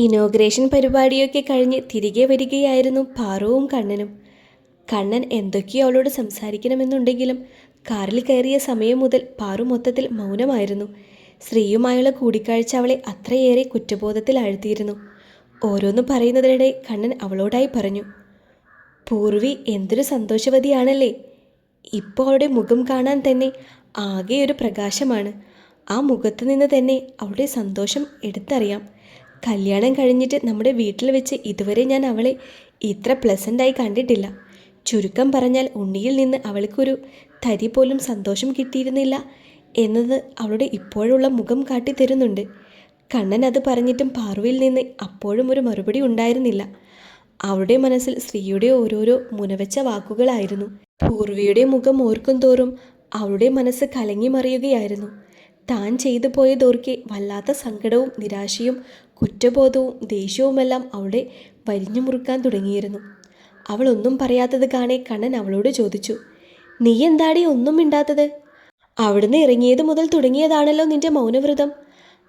Inauguration പരിപാടിയൊക്കെ കഴിഞ്ഞ് തിരികെ വരികയായിരുന്നു പാറുവും കണ്ണനും. കണ്ണൻ എന്തൊക്കെയോ അവളോട് സംസാരിക്കണമെന്നുണ്ടെങ്കിലും കാറിൽ കയറിയ സമയം മുതൽ പാറു മൊത്തത്തിൽ മൗനമായിരുന്നു. ശ്രീയുമായുള്ള കൂടിക്കാഴ്ച അവളെ അത്രയേറെ കുറ്റബോധത്തിൽ ആഴ്ത്തിയിരുന്നു. ഓരോന്ന് പറയുന്നതിനിടെ കണ്ണൻ അവളോടായി പറഞ്ഞു പൂർവി എന്തൊരു സന്തോഷവതിയാണല്ലേ? ഇപ്പോൾ അവളുടെ മുഖം കാണാൻ തന്നെ ആകെ ഒരു പ്രകാശമാണ്. ആ മുഖത്തു നിന്ന് തന്നെ അവളുടെ സന്തോഷം എടുത്തറിയാം. കല്യാണം കഴിഞ്ഞിട്ട് നമ്മുടെ വീട്ടിൽ വെച്ച് ഇതുവരെ ഞാൻ അവളെ ഇത്ര പ്ലസന്റായി കണ്ടിട്ടില്ല. ചുരുക്കം പറഞ്ഞാൽ ഉണ്ണിയിൽ നിന്ന് അവൾക്കൊരു തരി പോലും സന്തോഷം കിട്ടിയിരുന്നില്ല എന്നത് അവളുടെ ഇപ്പോഴുള്ള മുഖം കാട്ടിത്തരുന്നുണ്ട് കണ്ണൻ അത് പറഞ്ഞിട്ടും പാർവയിൽ നിന്ന് അപ്പോഴും ഒരു മറുപടി ഉണ്ടായിരുന്നില്ല. അവളുടെ മനസ്സിൽ സ്ത്രീയുടെ ഓരോരോ മുനവച്ച വാക്കുകളായിരുന്നു. പൂർവിയുടെ മുഖം ഓർക്കും തോറും അവളുടെ മനസ്സ് കലങ്ങി മറിയുകയായിരുന്നു. താൻ ചെയ്തു പോയതോർക്കെ വല്ലാത്ത സങ്കടവും നിരാശയും കുറ്റബോധവും ദേഷ്യവുമെല്ലാം അവളെ വരിഞ്ഞു മുറുക്കാൻ തുടങ്ങിയിരുന്നു. അവളൊന്നും പറയാത്തത് കാണെ കണ്ണൻ അവളോട് ചോദിച്ചു നീ എന്താടി ഒന്നും മിണ്ടാത്തത്? അവിടുന്ന് ഇറങ്ങിയത് മുതൽ തുടങ്ങിയതാണല്ലോ നിന്റെ മൗനവ്രതം.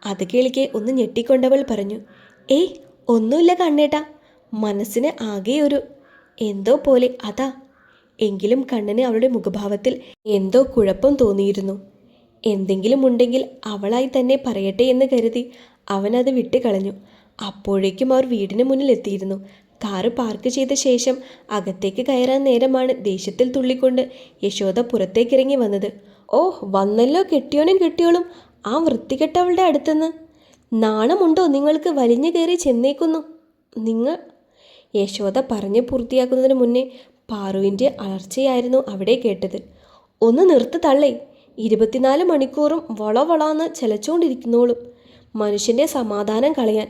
അത് കേൾക്കെ ഒന്ന് ഞെട്ടിക്കൊണ്ടവൾ പറഞ്ഞു ഏയ് ഒന്നുമില്ല കണ്ണേട്ട മനസ്സിന് ആകെ ഒരു എന്തോ പോലെ അതാ. എങ്കിലും കണ്ണന് അവളുടെ മുഖഭാവത്തിൽ എന്തോ കുഴപ്പം തോന്നിയിരുന്നു. എന്തെങ്കിലും ഉണ്ടെങ്കിൽ അവളായി തന്നെ പറയട്ടെ എന്ന് കരുതി അവനത് വിട്ടുകളഞ്ഞു അപ്പോഴേക്കും അവർ വീടിന് മുന്നിൽ എത്തിയിരുന്നു. കാറ് പാർക്ക് ചെയ്ത ശേഷം അകത്തേക്ക് കയറാൻ നേരമാണ് ദേഷ്യത്തിൽ തുള്ളിക്കൊണ്ട് യശോദ പുറത്തേക്കിറങ്ങി വന്നത്. ഓ വന്നല്ലോ കെട്ടിയോനും കെട്ടിയോളും. ആ വൃത്തികെട്ടവളുടെ അടുത്തുനിന്ന് നാണമുണ്ടോ നിങ്ങൾക്ക് വലിഞ്ഞു കയറി ചെന്നേക്കുന്നു? നിങ്ങൾ? യശോദ പറഞ്ഞ് പൂർത്തിയാക്കുന്നതിന് മുന്നേ പാറുവിന്റെ അലർച്ചയായിരുന്നു അവിടെ കേട്ടത്. ഒന്ന് നിർത്തു തള്ളേ. ഇരുപത്തിനാല് മണിക്കൂറും വളവളാന്ന് ചെലച്ചുകൊണ്ടിരിക്കുന്നോളും മനുഷ്യന്റെ സമാധാനം കളയാൻ.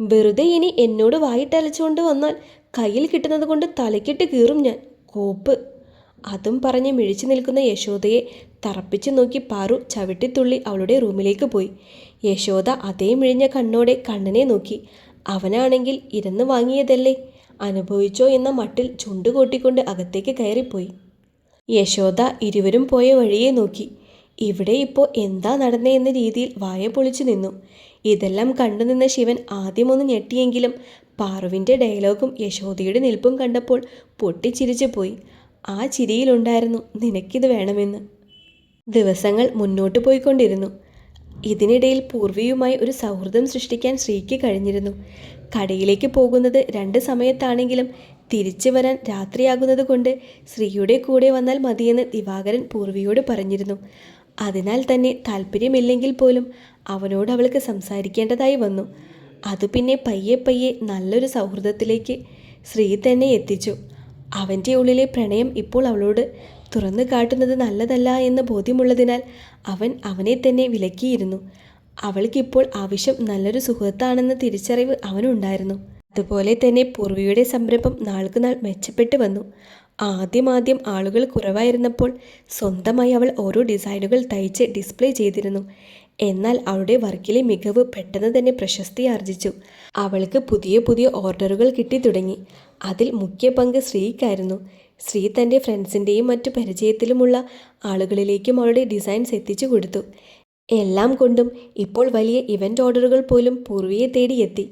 വെറുതെ ഇനി എന്നോട് വായിട്ടലച്ചുകൊണ്ട് വന്നാൽ കയ്യിൽ കിട്ടുന്നത് കൊണ്ട് തലക്കിട്ട് കീറും ഞാൻ. കോപ്പ്. അതും പറഞ്ഞ് മിഴിച്ചു നിൽക്കുന്ന യശോദയെ തറപ്പിച്ചു നോക്കി പാറു ചവിട്ടിത്തുള്ളി അവളുടെ റൂമിലേക്ക് പോയി. യശോദ അതേ മിഴിഞ്ഞ കണ്ണോടെ കണ്ണനെ നോക്കി. അവനാണെങ്കിൽ ഇരുന്ന് വാങ്ങിയതല്ലേ? അനുഭവിച്ചോ എന്ന മട്ടിൽ ചുണ്ടുകൂട്ടിക്കൊണ്ട് അകത്തേക്ക് കയറിപ്പോയി. യശോദ ഇരുവരും പോയ വഴിയെ നോക്കി. ഇവിടെ ഇപ്പോൾ എന്താ നടന്നേ എന്ന രീതിയിൽ വായ പൊളിച്ചു നിന്നു. ഇതെല്ലാം കണ്ടുനിന്ന ശിവൻ ആദ്യമൊന്ന് ഞെട്ടിയെങ്കിലും പാറുവിന്റെ ഡയലോഗും യശോദയുടെ നിൽപ്പും കണ്ടപ്പോൾ പൊട്ടിച്ചിരിച്ചു പോയി. ആ ചിരിയിലുണ്ടായിരുന്നു നിനക്കിത് വേണമെന്ന്. ദിവസങ്ങൾ മുന്നോട്ട് പോയിക്കൊണ്ടിരുന്നു. ഇതിനിടയിൽ പൂർവിയുമായി ഒരു സൗഹൃദം സൃഷ്ടിക്കാൻ ശ്രീക്ക് കഴിഞ്ഞിരുന്നു. കടയിലേക്ക് പോകുന്നത് രണ്ട് സമയത്താണെങ്കിലും തിരിച്ചു വരാൻ രാത്രിയാകുന്നത് കൊണ്ട് ശ്രീയുടെ കൂടെ വന്നാൽ മതിയെന്ന് ദിവാകരൻ പൂർവിയോട് പറഞ്ഞിരുന്നു. അതിനാൽ തന്നെ താല്പര്യമില്ലെങ്കിൽ പോലും അവനോട് അവൾക്ക് സംസാരിക്കേണ്ടതായി വന്നു. അത് പിന്നെ പയ്യെ പയ്യെ നല്ലൊരു സൗഹൃദത്തിലേക്ക് ശ്രീ തന്നെ എത്തിച്ചു. അവന്റെ ഉള്ളിലെ പ്രണയം ഇപ്പോൾ അവളോട് തുറന്നു കാട്ടുന്നത് നല്ലതല്ല എന്ന ബോധ്യമുള്ളതിനാൽ അവൻ അവനെ തന്നെ വിലക്കിയിരുന്നു. അവൾക്കിപ്പോൾ ആവശ്യം നല്ലൊരു സുഹൃത്താണെന്ന തിരിച്ചറിവ് അവനുണ്ടായിരുന്നു. അതുപോലെ തന്നെ പൂർവിയുടെ സംരംഭം നാൾക്കുനാൾ മെച്ചപ്പെട്ടു വന്നു. ആദ്യമാദ്യം ആളുകൾ കുറവായിരുന്നപ്പോൾ സ്വന്തമായി അവൾ ഓരോ ഡിസൈനുകൾ തയ്ച്ച് ഡിസ്പ്ലേ ചെയ്തിരുന്നു. എന്നാൽ അവളുടെ വർക്കിലെ മികവ് പെട്ടെന്ന് തന്നെ പ്രശസ്തി ആർജിച്ചു. അവൾക്ക് പുതിയ പുതിയ ഓർഡറുകൾ കിട്ടി തുടങ്ങി. അതിൽ മുഖ്യ പങ്ക് ശ്രീക്കായിരുന്നു. ശ്രീ തന്റെ ഫ്രണ്ട്സിന്റെയും മറ്റു പരിചയത്തിലുമുള്ള ആളുകളിലേക്കും അവളുടെ ഡിസൈൻസ് എത്തിച്ചു കൊടുത്തു. എല്ലാം കൊണ്ടും ഇപ്പോൾ വലിയ ഇവന്റ് ഓർഡറുകൾ പോലും പൂർവിയെ തേടിയെത്തി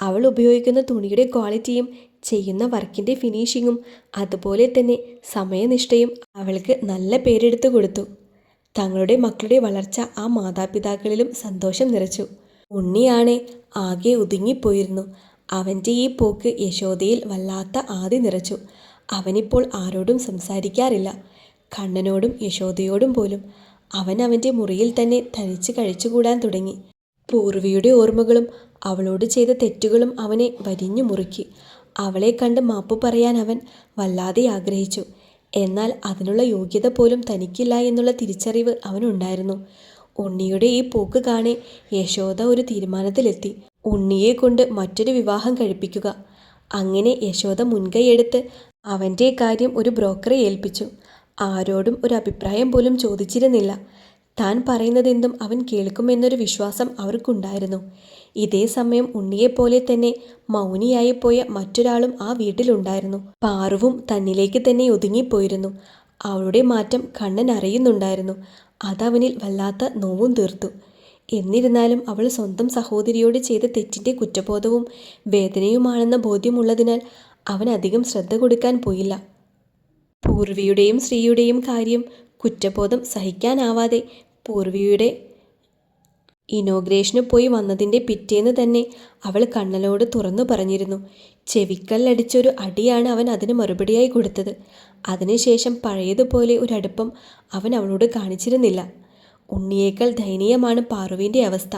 അവൾ ഉപയോഗിക്കുന്ന തുണിയുടെ ക്വാളിറ്റിയും ചെയ്യുന്ന വർക്കിന്റെ ഫിനിഷിങ്ങും അതുപോലെ തന്നെ സമയനിഷ്ഠയും അവൾക്ക് നല്ല പേരെടുത്തു കൊടുത്തു. തങ്ങളുടെ മക്കളുടെ വളർച്ച ആ മാതാപിതാക്കളിലും സന്തോഷം നിറച്ചു. ഉണ്ണിയാണെ ആകെ ഒതുങ്ങിപ്പോയിരുന്നു. അവന്റെ ഈ പോക്ക് യശോദയിൽ വല്ലാത്ത ആദി നിറച്ചു. അവനിപ്പോൾ ആരോടും സംസാരിക്കാറില്ല. കണ്ണനോടും യശോദയോടും പോലും. അവൻ അവന്റെ മുറിയിൽ തന്നെ തനിച്ച് കഴിച്ചുകൂടാൻ തുടങ്ങി. പൂർവിയുടെ ഓർമ്മകളും അവളോട് ചെയ്ത തെറ്റുകളും അവനെ വരിഞ്ഞു മുറുക്കി. അവളെ കണ്ട് മാപ്പ് പറയാൻ അവൻ വല്ലാതെ ആഗ്രഹിച്ചു. എന്നാൽ അതിനുള്ള യോഗ്യത പോലും തനിക്കില്ല എന്നുള്ള തിരിച്ചറിവ് അവനുണ്ടായിരുന്നു. ഉണ്ണിയുടെ ഈ പോക്ക് കാണെ യശോദ ഒരു തീരുമാനത്തിലെത്തി. ഉണ്ണിയെ കൊണ്ട് മറ്റൊരു വിവാഹം കഴിപ്പിക്കുക. അങ്ങനെ യശോദ മുൻകൈയെടുത്ത് അവന്റെ കാര്യം ഒരു ബ്രോക്കറെ ഏൽപ്പിച്ചു. ആരോടും ഒരു അഭിപ്രായം പോലും ചോദിച്ചിരുന്നില്ല. താൻ പറയുന്നതെന്തും അവൻ കേൾക്കുമെന്നൊരു വിശ്വാസം അവർക്കുണ്ടായിരുന്നു. ഇതേ സമയം ഉണ്ണിയെപ്പോലെ തന്നെ മൗനിയായി പോയ മറ്റൊരാളും ആ വീട്ടിലുണ്ടായിരുന്നു. പാറുവും തന്നിലേക്ക് തന്നെ ഒതുങ്ങിപ്പോയിരുന്നു. അവളുടെ മാറ്റം കണ്ണൻ അറിയുന്നുണ്ടായിരുന്നു. അതവനിൽ വല്ലാത്ത നോവും തീർത്തു. എന്നിരുന്നാലും അവൾ സ്വന്തം സഹോദരിയോട് ചെയ്ത തെറ്റിന്റെ കുറ്റബോധവും വേദനയുമാണെന്ന ബോധ്യമുള്ളതിനാൽ അവൻ അധികം ശ്രദ്ധ കൊടുക്കാൻ പോയില്ല. പൂർവിയുടെയും ശ്രീയുടെയും കാര്യം കുറ്റബോധം സഹിക്കാനാവാതെ പൂർവിയുടെ ഇനോഗ്രേഷന് പോയി വന്നതിന്റെ പിറ്റേന്ന് തന്നെ അവൾ കണ്ണലോട് തുറന്നു പറഞ്ഞിരുന്നു. ചെവിക്കല്ലടിച്ചൊരു അടിയാണ് അവൻ അതിന് മറുപടിയായി കൊടുത്തത്. അതിനുശേഷം പഴയതുപോലെ ഒരടുപ്പം അവൻ അവളോട് കാണിച്ചിരുന്നില്ല. ഉണ്ണിയേക്കാൾ ദയനീയമാണ് പാറുവിന്റെ അവസ്ഥ.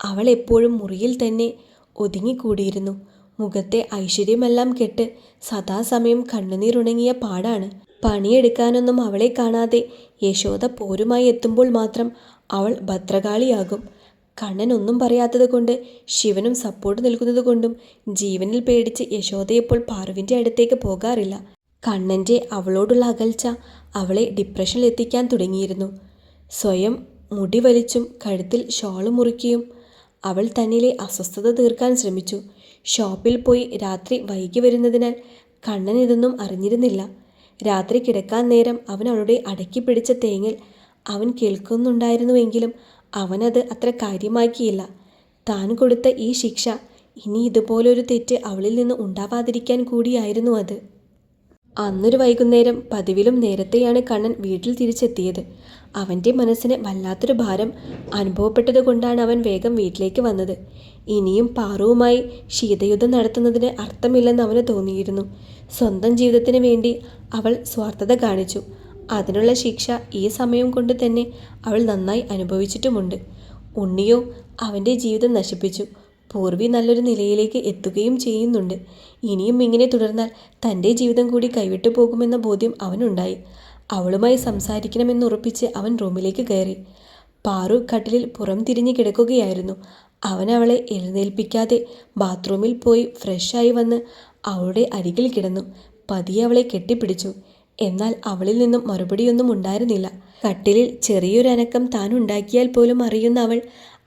അവൾ എപ്പോഴും മുറിയിൽ തന്നെ ഒതുങ്ങിക്കൂടിയിരുന്നു. മുഖത്തെ ഐശ്വര്യമെല്ലാം കെട്ട് സദാസമയം കണ്ണുനീരുണങ്ങിയ പാടാണ്. പണിയെടുക്കാനൊന്നും അവളെ കാണാതെ യശോദ പോരുമായി എത്തുമ്പോൾ മാത്രം അവൾ ഭദ്രകാളിയാകും. കണ്ണൻ ഒന്നും പറയാത്തത് കൊണ്ട് ശിവനും സപ്പോർട്ട് നൽകുന്നത് കൊണ്ടും ജീവനിൽ പേടിച്ച് യശോദയെപ്പോൾ പാറുവിന്റെ അടുത്തേക്ക് പോകാറില്ല. കണ്ണന്റെ അവളോടുള്ള അകൽച്ച അവളെ ഡിപ്രഷനിൽ എത്തിക്കാൻ തുടങ്ങിയിരുന്നു. സ്വയം മുടി വലിച്ചും കഴുത്തിൽ ഷോൾ മുറിക്കുകയും അവൾ തന്നിലെ അസ്വസ്ഥത തീർക്കാൻ ശ്രമിച്ചു. ഷോപ്പിൽ പോയി രാത്രി വൈകി വരുന്നതിനാൽ കണ്ണൻ ഇതൊന്നും അറിഞ്ഞിരുന്നില്ല. രാത്രി കിടക്കാൻ നേരം അവൻ അവളുടെ അടക്കി പിടിച്ച തേങ്ങൽ അവൻ കേൾക്കുന്നുണ്ടായിരുന്നുവെങ്കിലും അവനത് അത്ര കാര്യമാക്കിയില്ല. താൻ കൊടുത്ത ഈ ശിക്ഷ ഇനി ഇതുപോലൊരു തെറ്റ് അവളിൽ നിന്ന് ഉണ്ടാവാതിരിക്കാൻ കൂടിയായിരുന്നു അത്. അന്നൊരു വൈകുന്നേരം പതിവിലും നേരത്തെയാണ് കണ്ണൻ വീട്ടിൽ തിരിച്ചെത്തിയത്. അവന്റെ മനസ്സിന് വല്ലാത്തൊരു ഭാരം അനുഭവപ്പെട്ടത് കൊണ്ടാണ് അവൻ വേഗം വീട്ടിലേക്ക് വന്നത്. ഇനിയും പാറുവുമായി ശീതയുദ്ധം നടത്തുന്നതിന് അർത്ഥമില്ലെന്ന് അവന് തോന്നിയിരുന്നു. സ്വന്തം ജീവിതത്തിന് വേണ്ടി അവൾ സ്വാർത്ഥത കാണിച്ചു. അതിനുള്ള ശിക്ഷ ഈ സമയം കൊണ്ട് തന്നെ അവൾ നന്നായി അനുഭവിച്ചിട്ടുമുണ്ട്. ഉണ്ണിയോ അവന്റെ ജീവിതം നശിപ്പിച്ചു. പൂർവി നല്ലൊരു നിലയിലേക്ക് എത്തുകയും ചെയ്യുന്നുണ്ട്. ഇനിയും ഇങ്ങനെ തുടർന്നാൽ തന്റെ ജീവിതം കൂടി കൈവിട്ടു പോകുമെന്ന ബോധ്യം അവനുണ്ടായി. അവളുമായി സംസാരിക്കണമെന്ന് ഉറപ്പിച്ച് അവൻ റൂമിലേക്ക് കയറി. പാറു കട്ടിലിൽ പുറം തിരിഞ്ഞു കിടക്കുകയായിരുന്നു. അവൻ അവളെ എഴുന്നേൽപ്പിക്കാതെ ബാത്റൂമിൽ പോയി ഫ്രഷായി വന്ന് അവളുടെ അരികിൽ കിടന്നു. പതിയെ അവളെ കെട്ടിപ്പിടിച്ചു. എന്നാൽ അവളിൽ നിന്നും മറുപടിയൊന്നും ഉണ്ടായിരുന്നില്ല. കട്ടിലിൽ ചെറിയൊരനക്കം താൻ ഉണ്ടാക്കിയാൽ പോലും അറിയുന്ന അവൾ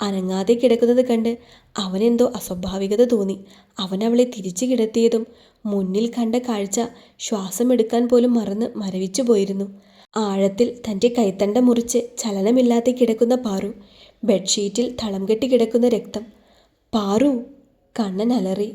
അനങ്ങാതെ കിടക്കുന്നത് കണ്ട് അവനെന്തോ അസ്വാഭാവികത തോന്നി. അവൻ അവളെ തിരിച്ചു കിടത്തിയതും മുന്നിൽ കണ്ട കാഴ്ച ശ്വാസമെടുക്കാൻ പോലും മറന്ന് മരവിച്ചു പോയിരുന്നു. ആഴത്തിൽ തന്റെ കൈത്തണ്ട മുറിച്ച് ചലനമില്ലാതെ കിടക്കുന്ന പാറു ബെഡ്ഷീറ്റിൽ തളം കെട്ടി കിടക്കുന്ന രക്തം. പാറു കണ്ണൻ അലറി.